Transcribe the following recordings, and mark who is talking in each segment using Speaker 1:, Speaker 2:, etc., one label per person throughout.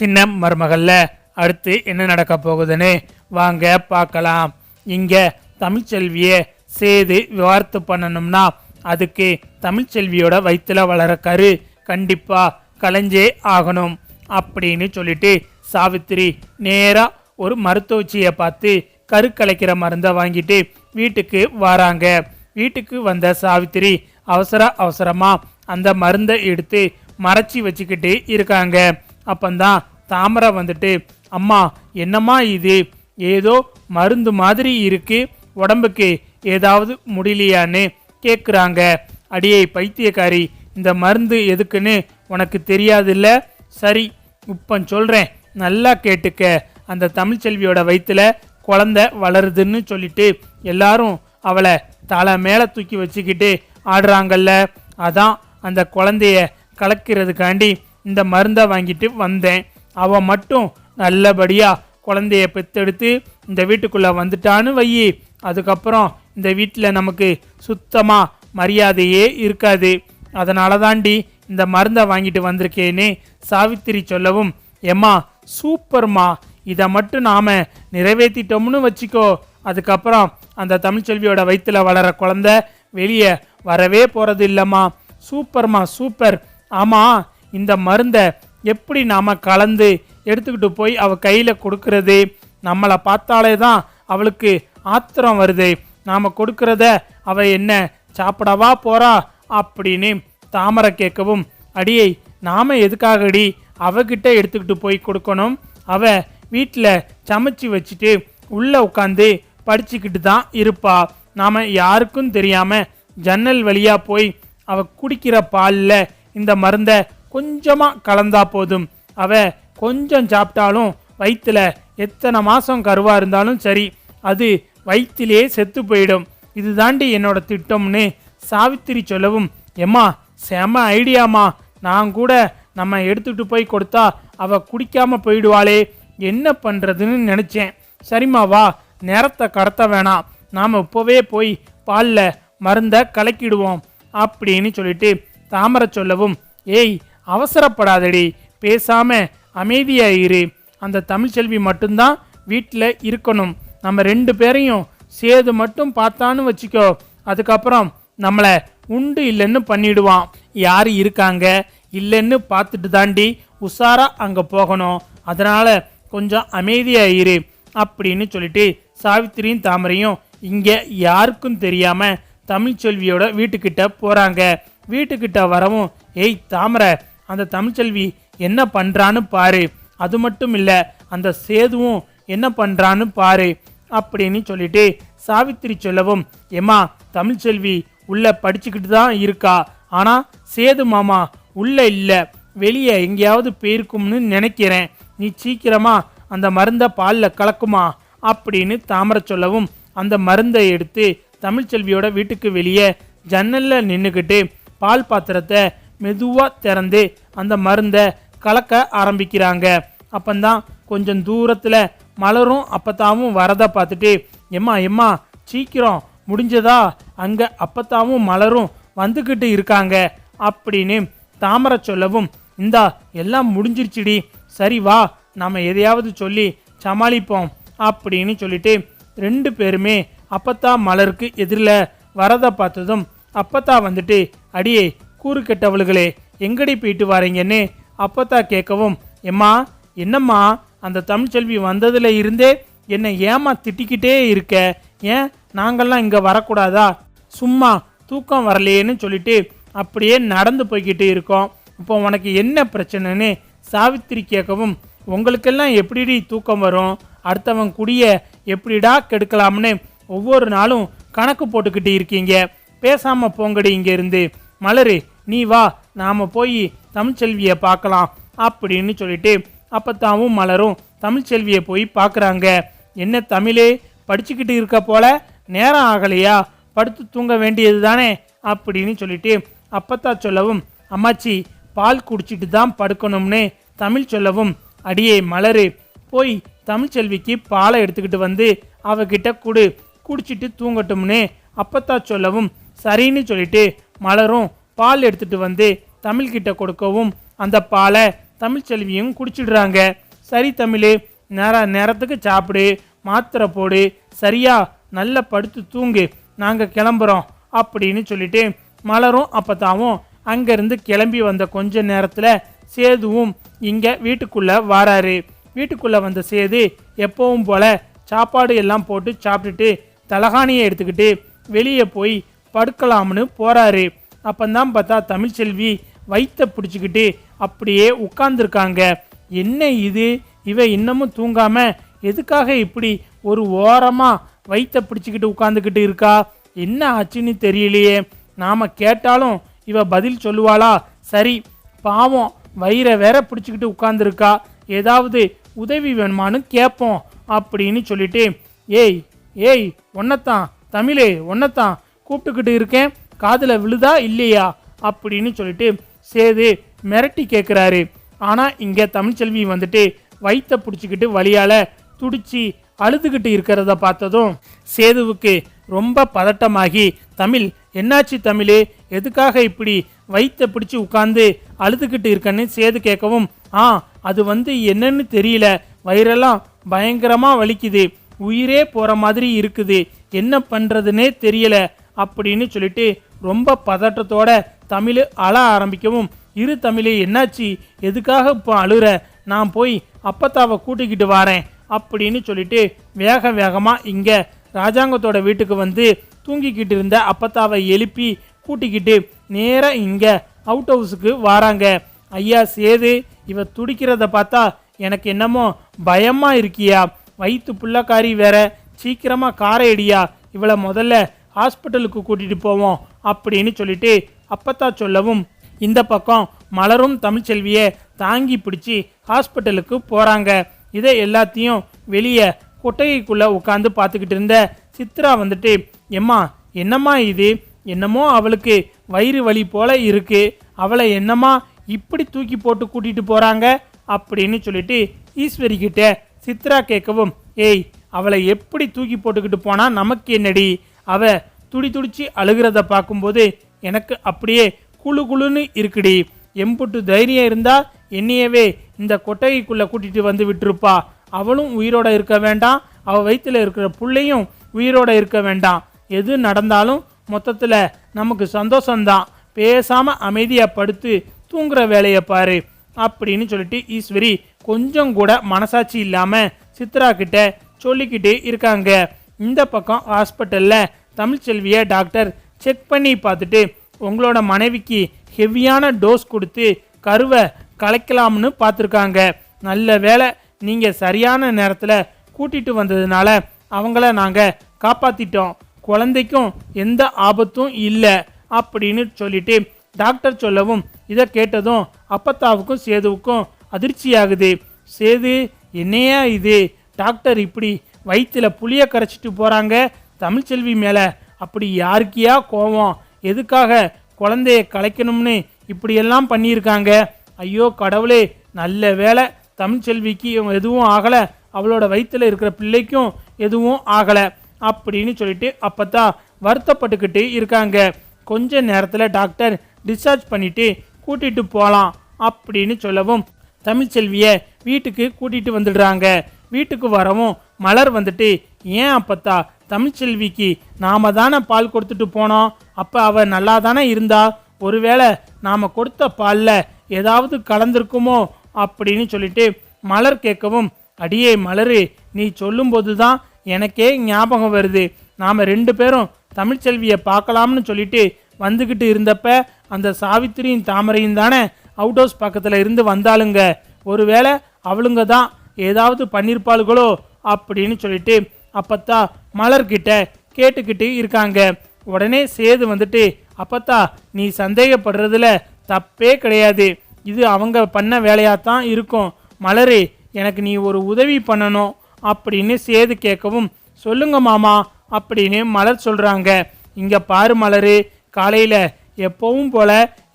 Speaker 1: சின்ன மருமகளில். அடுத்து என்ன நடக்க போகுதுன்னு? வாங்க பார்க்கலாம். இங்கே தமிழ்ச்செல்வியை சேது விவார்த்து பண்ணணும்னா அதுக்கு தமிழ்ச்செல்வியோட வயிற்றில் வளர கரு. கண்டிப்பாக கலைஞ்சே ஆகணும் அப்படின்னு சொல்லிட்டு சாவித்திரி நேராக ஒரு மருத்துவச்சியை பார்த்து கரு கலைக்கிற மருந்தை வாங்கிட்டு வீட்டுக்கு வராங்க. வீட்டுக்கு வந்த சாவித்திரி அவசர அவசரமாக அந்த மருந்தை எடுத்து மறைச்சி வச்சுக்கிட்டு இருக்காங்க. அப்பந்தான் தாமரை வந்துட்டு அம்மா என்னம்மா இது? ஏதோ மருந்து மாதிரி இருக்கு. உடம்புக்கு ஏதாவது முடியலையான்னு கேட்குறாங்க அடியே பைத்தியக்காரி இந்த மருந்து எதுக்குன்னு உனக்கு தெரியாதுல்ல? சரி இப்போ சொல்கிறேன் நல்லா கேட்டுக்க. அந்த தமிழ்ச்செல்வியோட வயிற்றில் குழந்தை வளருதுன்னு சொல்லிட்டு எல்லாரும் அவளை தலை மேலே தூக்கி வச்சுக்கிட்டு ஆடுறாங்கல்ல. அதான் அந்த குழந்தைய கலக்கிறதுக்காண்டி இந்த மருந்தை வாங்கிட்டு வந்தேன். அவன் மட்டும் நல்லபடியாக குழந்தைய பெத்தெடுத்து இந்த வீட்டுக்குள்ளே வந்துட்டான்னு வையி அதுக்கப்புறம் இந்த வீட்டில் நமக்கு சுத்தமாக மரியாதையே இருக்காது. அதனால தாண்டி இந்த மருந்தை வாங்கிட்டு வந்திருக்கேன்னு சாவித்திரி சொல்லவும் எம்மா சூப்பர்மா. இதை மட்டும் நாம் நிறைவேற்றிட்டோம்னு வச்சுக்கோ. அதுக்கப்புறம் அந்த தமிழ்ச்செல்வியோட வயிற்றில் வளர குழந்த வெளியே வரவே போகிறது இல்லைம்மா சூப்பர்மா சூப்பர். ஆமாம் இந்த மருந்தை எப்படி நாம் கலந்து எடுத்துக்கிட்டு போய் அவள் கையில் கொடுக்கறது? நம்மளை பார்த்தாலே தான் அவளுக்கு ஆத்திரம் வருது. நாம் கொடுக்கறத அவள் என்ன சாப்பிடவா போகிறா அப்படின்னு தாமரை கேட்கவும் அடியை நாம் எதுக்காகடி அவகிட்ட எடுத்துக்கிட்டு போய் கொடுக்கணும்? அவ வீட்டில் சமைச்சு வச்சுட்டு உள்ளே உட்காந்து படிச்சுக்கிட்டு தான் இருப்பா. நாம் யாருக்கும் தெரியாமல் ஜன்னல் வழியாக போய் அவள் குடிக்கிற பாலில் இந்த மருந்தை கொஞ்சமாக கலந்தா போதும். அவ கொஞ்சம் சாப்பிட்டாலும் வயிற்றில் எத்தனை மாதம் கருவாக இருந்தாலும் சரி அது வயிற்றிலே செத்து போயிடும். இது தாண்டி என்னோட திட்டம்னு சாவித்திரி சொல்லவும் எம்மா செம ஐடியாமா நான் கூட நம்ம எடுத்துட்டு போய் கொடுத்தா அவ குடிக்காமல் போயிடுவாளே. என்ன பண்ணுறதுன்னு நினச்சேன். சரிம்மா வா. நேரத்தை கடத்த வேணாம். நாம் இப்போவே போய் பால்ல மருந்தை கலக்கிடுவோம். அப்படின்னு சொல்லிட்டு தாமரை சொல்லவும் ஏய் அவசரப்படாதடி. பேசாம அமைதியா இரு. அந்த தமிழ்ச்செல்வி மட்டும்தான் வீட்டில் இருக்கணும். நம்ம ரெண்டு பேரையும் சேது மட்டும் பார்த்தான்னு வச்சுக்கோ. அதுக்கப்புறம் நம்மளை உண்டு இல்லைன்னு பண்ணிடுவான். யார் இருக்காங்க? இல்லைன்னு பார்த்துட்டு தாண்டி உஷாராக அங்கே போகணும். அதனால் கொஞ்சம் அமைதியா இரு அப்படின்னு சொல்லிட்டு சாவித்திரியும் தாமரையும் இங்கே யாருக்கும் தெரியாமல் தமிழ்ச்செல்வியோட வீட்டுக்கிட்ட போகிறாங்க வீட்டுக்கிட்ட வரவும் ஏய் தாமரை அந்த தமிழ்ச்செல்வி என்ன பண்ணுறான்னு பாரு. அது மட்டும் இல்லை அந்த சேதுவும் என்ன பண்ணுறான்னு பாரு அப்படின்னு சொல்லிட்டு சாவித்திரி சொல்லவும் ஏமா தமிழ்ச்செல்வி உள்ளே படிச்சுக்கிட்டு தான் இருக்கா? ஆனால் சேது மாமா உள்ளே இல்லை. வெளியே எங்கேயாவது போயிருக்கும்னு நினைக்கிறேன். நீ சீக்கிரமா அந்த மருந்தை பாலில் கலக்குமா? அப்படின்னு தாமரை சொல்லவும் அந்த மருந்தை எடுத்து தமிழ்ச்செல்வியோட வீட்டுக்கு வெளியே ஜன்னலில் நின்றுக்கிட்டு பால் பாத்திரத்தை மெதுவாக திறந்து அந்த மருந்தை கலக்க ஆரம்பிக்கிறாங்க. அப்பந்தான் கொஞ்சம் தூரத்தில் மலரும் அப்பத்தாவும் வரதை பார்த்துட்டு எம்மா எம்மா சீக்கிரம் முடிஞ்சதா? அங்கே அப்பத்தாவும் மலரும் வந்துக்கிட்டு இருக்காங்க. அப்படின்னு தாமரை சொல்லவும் இந்தா எல்லாம் முடிஞ்சிருச்சுடி. சரி வா நாம் எதையாவது சொல்லி சமாளிப்போம். அப்படின்னு சொல்லிட்டு ரெண்டு பேருமே அப்பத்தா மலருக்கு எதிரில் வரதை பார்த்ததும் அப்பத்தா வந்துட்டு அடியே கூறு கெட்டவளுகளே எங்கடி போயிட்டு வரீங்கன்னு அப்பத்தா கேட்கவும் எம்மா என்னம்மா அந்த தமிழ்ச்செல்வி வந்ததில் இருந்தே என்னை ஏமா திட்டிக்கிட்டே இருக்க? ஏன் நாங்கள்லாம் இங்கே வரக்கூடாதா? சும்மா தூக்கம் வரலையேன்னு சொல்லிட்டு அப்படியே நடந்து போய்கிட்டு இருக்கோம். இப்போ உனக்கு என்ன பிரச்சனைன்னு சாவித்திரி கேட்கவும் உங்களுக்கெல்லாம் எப்படிடி தூக்கம் வரும்? அடுத்தவன் குடிய எப்படிடா கெடுக்கலாம்னு ஒவ்வொரு நாளும் கணக்கு போட்டுக்கிட்டு இருக்கீங்க. பேசாமல் போங்கடி இங்கேருந்து மலரு நீ வா நாம் போய் தமிழ்ச்செல்வியை பார்க்கலாம் அப்படின்னு சொல்லிட்டு அப்பத்தாவும் மலரும் தமிழ்ச்செல்வியை போய் பார்க்குறாங்க. என்ன தமிழே படிச்சுக்கிட்டு இருக்க போல? நேரம் ஆகலையா? படுத்து தூங்க வேண்டியது தானே அப்படின்னு சொல்லிட்டு அப்பத்தா சொல்லவும் அம்மாச்சி பால் குடிச்சிட்டு தான் படுக்கணும்னு தமிழ் சொல்லவும் அடியே மலரு போய் தமிழ்ச்செல்விக்கு பாலை எடுத்துக்கிட்டு வந்து அவகிட்ட குடு குடிச்சிட்டு தூங்கட்டும்னு அப்பத்தா சொல்லவும் சரின்னு சொல்லிட்டு மலரும். பால் எடுத்துட்டு வந்து தமிழ்கிட்ட கொடுக்கவும் அந்த பாலை தமிழ்ச்செல்வியும் குடிச்சிடுறாங்க. சரி தமிழ் நேர நேரத்துக்கு சாப்பிடு மாத்திரை போடு சரியா நல்லா படுத்து தூங்கு நாங்கள் கிளம்புறோம் அப்படின்னு சொல்லிட்டு மலரும் அப்பத்தாவும் அங்கேருந்து கிளம்பி வந்த கொஞ்ச நேரத்தில் சேதுவும் இங்கே வீட்டுக்குள்ளே வாராரு. வீட்டுக்குள்ளே வந்த சேது எப்பவும் போல் சாப்பாடு எல்லாம் போட்டு சாப்பிட்டுட்டு தலகாணியை எடுத்துக்கிட்டு வெளியே போய் படுக்கலாம்னு போகிறாரு அப்பந்தான் பார்த்தா தமிழ்ச்செல்வி வயிற்ற பிடிச்சிக்கிட்டு அப்படியே உட்கார்ந்துருக்காங்க. என்ன இது? இவ இன்னமும் தூங்காமல் எதுக்காக இப்படி ஒரு ஓரமாக வயிற்ற பிடிச்சிக்கிட்டு உட்காந்துக்கிட்டு இருக்கா? என்ன ஆச்சுன்னு தெரியலையே. நாம் கேட்டாலும் இவ பதில் சொல்லுவாளா? சரி பாவம் வயிறை வேற பிடிச்சிக்கிட்டு உட்காந்துருக்கா ஏதாவது உதவி வேணுமான்னு கேட்போம் அப்படின்னு சொல்லிட்டு ஏய் ஏய் ஒன்னத்தான் தமிழே ஒன்னத்தான் கூப்பிட்டுக்கிட்டு இருக்கேன். காதில் விழுதா இல்லையா? அப்படின்னு சொல்லிட்டு சேது மிரட்டி கேட்குறாரு ஆனால் இங்கே தமிழ்ச்செல்வி வந்துட்டு வயிற்ற பிடிச்சிக்கிட்டு வழியால் துடிச்சு அழுதுகிட்டு இருக்கிறத பார்த்ததும் சேதுவுக்கு ரொம்ப பதட்டமாகி தமிழ் என்னாச்சு தமிழே? எதுக்காக இப்படி வயிற்ற பிடிச்சி உட்காந்து அழுதுகிட்டு இருக்கன்னு சேது கேட்கவும் ஆ அது வந்து என்னன்னு தெரியல. வயிறெல்லாம் பயங்கரமாக வலிக்குது. உயிரே போகிற மாதிரி இருக்குது. என்ன பண்ணுறதுனே தெரியல. அப்படின்னு சொல்லிட்டு ரொம்ப பதட்டத்தோட தமிழ் அழ ஆரம்பிக்கவும் இரு தமிழே என்னாச்சு? எதுக்காக இப்போ அழுற? நான் போய் அப்பத்தாவை கூட்டிக்கிட்டு வரேன் அப்படின்னு சொல்லிட்டு வேக வேகமாக இங்கே ராஜாங்கத்தோட வீட்டுக்கு வந்து தூங்கிக்கிட்டு இருந்த அப்பத்தாவை எழுப்பி கூட்டிக்கிட்டு நேராக இங்கே அவுட் ஹவுஸுக்கு வராங்க. ஐயா சேது இவ துடிக்கிறத பார்த்தா எனக்கு என்னமோ பயமாக இருக்கியா? வயிற்று புள்ளக்காரி வேற. சீக்கிரமாக காரை அடியா இவளை முதல்ல ஹாஸ்பிட்டலுக்கு கூட்டிகிட்டு போவோம் அப்படின்னு சொல்லிட்டு அப்பத்தா சொல்லவும் இந்த பக்கம் மலரும் தமிழ்ச்செல்வியை தாங்கி பிடிச்சி ஹாஸ்பிட்டலுக்கு போகிறாங்க இதை எல்லாத்தையும் வெளியே கொட்டகைக்குள்ளே உட்காந்து பார்த்துக்கிட்டு இருந்த சித்ரா வந்துட்டு எம்மா என்னம்மா இது? என்னமோ அவளுக்கு வயிறு வலி போல இருக்குது அவளை என்னம்மா இப்படி தூக்கி போட்டு கூட்டிகிட்டு போகிறாங்க அப்படின்னு சொல்லிட்டு ஈஸ்வரிக்கிட்ட சித்ரா கேட்கவும் ஏய் அவளை எப்படி தூக்கி போட்டுக்கிட்டு போனால் நமக்கு என்னடி? அவ துடி துடிச்சு அழுகிறத பார்க்கும்போது எனக்கு அப்படியே குளு குளுன்னு இருக்குடி. எம்புட்டு தைரியம் இருந்தால் என்னையவே இந்த கொட்டகைக்குள்ளே கூட்டிகிட்டு வந்து விட்டுருப்பா. அவளும் உயிரோட இருக்க வேண்டாம். அவள் வயிற்றில் இருக்கிற பிள்ளையும் உயிரோட இருக்க வேண்டாம். எது நடந்தாலும் மொத்தத்தில் நமக்கு சந்தோஷம்தான். பேசாமல் அமைதியாக படுத்து தூங்குற வேலையை பாரு. அப்படின்னு சொல்லிட்டு ஈஸ்வரி கொஞ்சம் கூட மனசாட்சி இல்லாமல் சித்ரா கிட்ட சொல்லிக்கிட்டே இருக்காங்க. இந்த பக்கம் ஹாஸ்பிட்டலில் தமிழ்ச்செல்வியை டாக்டர் செக் பண்ணி பார்த்துட்டு உங்களோட மனைவிக்கு ஹெவியான டோஸ் கொடுத்து கருவை கலைக்கலாம்னு பார்த்துருக்காங்க. நல்ல வேளை நீங்கள் சரியான நேரத்தில் கூட்டிகிட்டு வந்ததுனால அவங்கள நாங்கள் காப்பாற்றிட்டோம் குழந்தைக்கும் எந்த ஆபத்தும் இல்லை அப்படின்னு சொல்லிட்டு டாக்டர் சொல்லவும் இதை கேட்டதும் அப்பத்தாவுக்கும் சேதுவுக்கும் அதிர்ச்சியாகுது. சேது என்னையா இது? டாக்டர் இப்படி வயிற்றில் புளிய கரைச்சிட்டு போகிறாங்க தமிழ்ச்செல்வி மேலே அப்படி யாருக்கியா கோவம்? எதுக்காக குழந்தைய கலைக்கணும்னு இப்படியெல்லாம் பண்ணியிருக்காங்க? ஐயோ கடவுளே நல்ல வேலை தமிழ்ச்செல்விக்கு எதுவும் ஆகலை. அவளோட வயிற்றில் இருக்கிற பிள்ளைக்கும் எதுவும் ஆகலை அப்படின்னு சொல்லிட்டு அப்பதான் வருத்தப்பட்டுக்கிட்டு இருக்காங்க. கொஞ்ச நேரத்தில் டாக்டர் டிஸ்சார்ஜ் பண்ணிட்டு கூட்டிகிட்டு போகலாம் அப்படின்னு சொல்லவும் தமிழ்ச்செல்வியை வீட்டுக்கு கூட்டிகிட்டு வந்துடுறாங்க. வீட்டுக்கு வரவும் மலர் வந்துட்டு ஏன் அப்பத்தா தமிழ்ச்செல்விக்கு நாம தானே பால் கொடுத்துட்டு போனோம்? அப்போ அவள் நல்லா தானே இருந்தா? ஒருவேளை நாம் கொடுத்த பால்ல ஏதாவது கலந்திருக்குமோ? அப்படின்னு சொல்லிட்டு மலர் கேட்கவும் அடியே மலரு நீ சொல்லும்போது தான் எனக்கே ஞாபகம் வருது. நாம் ரெண்டு பேரும் தமிழ்ச்செல்வியை பார்க்கலாம்னு சொல்லிட்டு வந்துக்கிட்டு இருந்தப்ப அந்த சாவித்திரியும் தாமரையும் தானே அவுட் ஹவுஸ் பக்கத்தில் இருந்து வந்தாளுங்க. ஒருவேளை அவளுங்க தான் ஏதாவது பண்ணியிருப்பாளுகளோ அப்படின்னு சொல்லிட்டு அப்பத்தா மலர்கிட்ட கேட்டுக்கிட்டு இருக்காங்க. உடனே சேது வந்துட்டு அப்பத்தா நீ சந்தேகப்படுறதுல தப்பே கிடையாது. இது அவங்க பண்ண வேலையாத்தான் இருக்கும். மலரு எனக்கு நீ ஒரு உதவி பண்ணணும் அப்படின்னு சேது கேட்கவும் சொல்லுங்க மாமா அப்படின்னு மலர் சொல்கிறாங்க இங்கே பாரு மலரு காலையில் எப்பவும் போல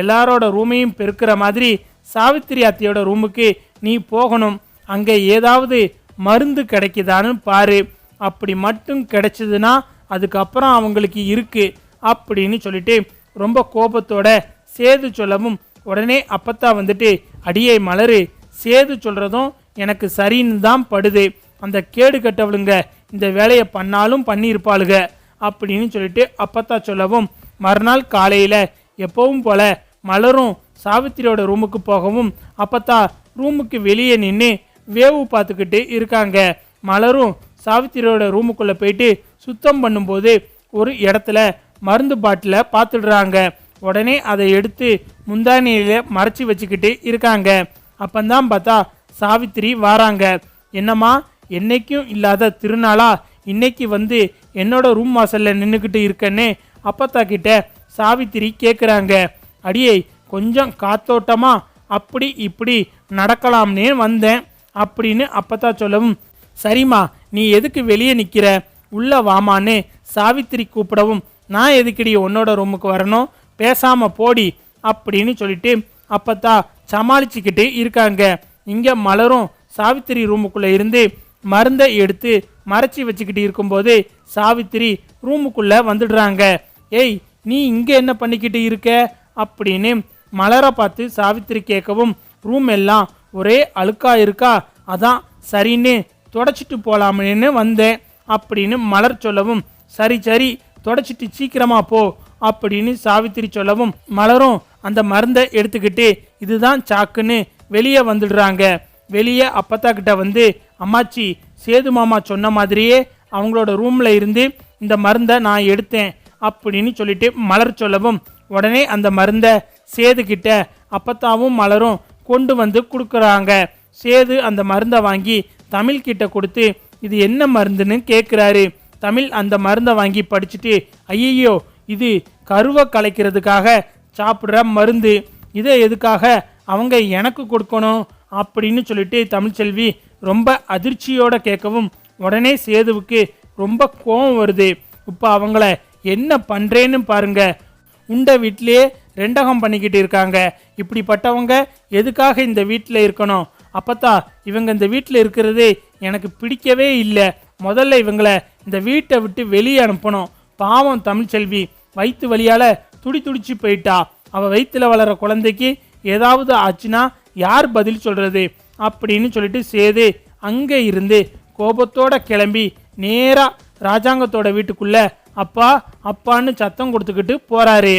Speaker 1: எல்லாரோட ரூமையும் பெருக்கிற மாதிரி சாவித்திரி அத்தையோட ரூமுக்கு நீ போகணும். அங்கே ஏதாவது மருந்து கிடைக்குதான்னு பாரு. அப்படி மட்டும் கிடைச்சதுன்னா அதுக்கப்புறம் அவங்களுக்கு இருக்குது அப்படின்னு சொல்லிட்டு ரொம்ப கோபத்தோட சேது சொல்லவும் உடனே அப்பத்தா வந்துட்டு அடியே மலரு சேது சொல்கிறதும் எனக்கு சரின்னு தான் படுது. அந்த கேடு கட்டவளுங்க இந்த வேலையை பண்ணாலும் பண்ணியிருப்பாளுக அப்படின்னு சொல்லிட்டு அப்பத்தா சொல்லவும் மறுநாள் காலையில் எப்பவும் போல மலரும் சாவித்திரியோட ரூமுக்கு போகவும் அப்பத்தா ரூமுக்கு வெளியே நின்று வேவு பார்த்துக்கிட்டு இருக்காங்க. மலரும் சாவித்திரியோட ரூமுக்குள்ளே போயிட்டு சுத்தம் பண்ணும்போது ஒரு இடத்துல மருந்து பாட்டிலை பார்த்துடுறாங்க. உடனே அதை எடுத்து முந்தானியில் மறைச்சி வச்சுக்கிட்டு இருக்காங்க. அப்பந்தான் பார்த்தா சாவித்திரி வாராங்க. என்னம்மா என்னைக்கும் இல்லாத திருநாளா? இன்னைக்கு வந்து என்னோட ரூம் வாசலில் நின்றுக்கிட்டு இருக்கேன்னு அப்பத்தா கிட்ட சாவித்திரி கேட்குறாங்க அடியே கொஞ்சம் காத்தோட்டமாக அப்படி இப்படி நடக்கலாம்னே வந்தேன். அப்படின்னு அப்பத்தா சொல்லவும் சரிம்மா நீ எதுக்கு வெளியே நிற்கிற உள்ள வாமான்னு சாவித்திரி கூப்பிடவும் நான் எதுக்கடி உன்னோட ரூமுக்கு வரணும்? பேசாமல் போடி அப்படின்னு சொல்லிட்டு அப்பத்தா சமாளிச்சுக்கிட்டு இருக்காங்க. இங்கே மலரும் சாவித்திரி ரூமுக்குள்ளே இருந்து மருந்தை எடுத்து மறைச்சி வச்சுக்கிட்டு இருக்கும்போது சாவித்திரி ரூமுக்குள்ளே வந்துடுறாங்க. ஏய் நீ இங்கே என்ன பண்ணிக்கிட்டு இருக்க? அப்படின்னு மலரை பார்த்து சாவித்திரி கேட்கவும் ரூம் எல்லாம் ஒரே அழுக்கா இருக்கா? அதான் சரின்னு தொடச்சிட்டு போகலாமேன்னு வந்தேன். அப்படின்னு மலர் சொல்லவும் சரி சரி தொடச்சிட்டு சீக்கிரமா போ அப்படின்னு சாவித்திரி சொல்லவும் மலரும் அந்த மருந்தை எடுத்துக்கிட்டு இதுதான் சாக்குன்னு வெளியே வந்துடுறாங்க. வெளியே அப்பத்தா கிட்ட வந்து அம்மாச்சி சேது மாமா சொன்ன மாதிரியே அவங்களோட ரூமில் இருந்து இந்த மருந்தை நான் எடுத்தேன் அப்படின்னு சொல்லிட்டு மலர் சொல்லவும் உடனே அந்த மருந்தை சேதுக்கிட்ட அப்பத்தாவும் மலரும் கொண்டு வந்து கொடுக்குறாங்க. சேது அந்த மருந்தை வாங்கி தமிழ் கிட்ட கொடுத்து இது என்ன மருந்துன்னு கேட்குறாரு தமிழ் அந்த மருந்தை வாங்கி படிச்சுட்டு ஐயையோ இது கருவை கலைக்கிறதுக்காக சாப்பிட்ற மருந்து. இதை எதுக்காக அவங்க எனக்கு கொடுக்கணும்? அப்படின்னு சொல்லிட்டு தமிழ்ச்செல்வி ரொம்ப அதிர்ச்சியோடு கேட்கவும் உடனே சேதுவுக்கு ரொம்ப கோபம் வருது. இப்போ அவங்கள என்ன பண்ணுறேன்னு பாருங்க. உண்ட வீட்டிலே ரெண்டகம் பண்ணிக்கிட்டு இருக்காங்க. இப்படிப்பட்டவங்க எதுக்காக இந்த வீட்டில் இருக்கணும்? அப்பத்தா இவங்க இந்த வீட்டில் இருக்கிறதே எனக்கு பிடிக்கவே இல்லை. முதல்ல இவங்களை இந்த வீட்டை விட்டு வெளியே அனுப்பணும். பாவம் தமிழ்ச்செல்வி வயிற்று வழியால் துடி துடிச்சு போயிட்டா. அவள் வயிற்றுல வளர குழந்தைக்கு ஏதாவது ஆச்சுன்னா யார் பதில் சொல்கிறது அப்படின்னு சொல்லிட்டு சேது அங்கே இருந்து கோபத்தோட கிளம்பி நேராக ராஜாங்கத்தோட வீட்டுக்குள்ளே அப்பா அப்பான்னு சத்தம் கொடுத்துக்கிட்டு போகிறாரு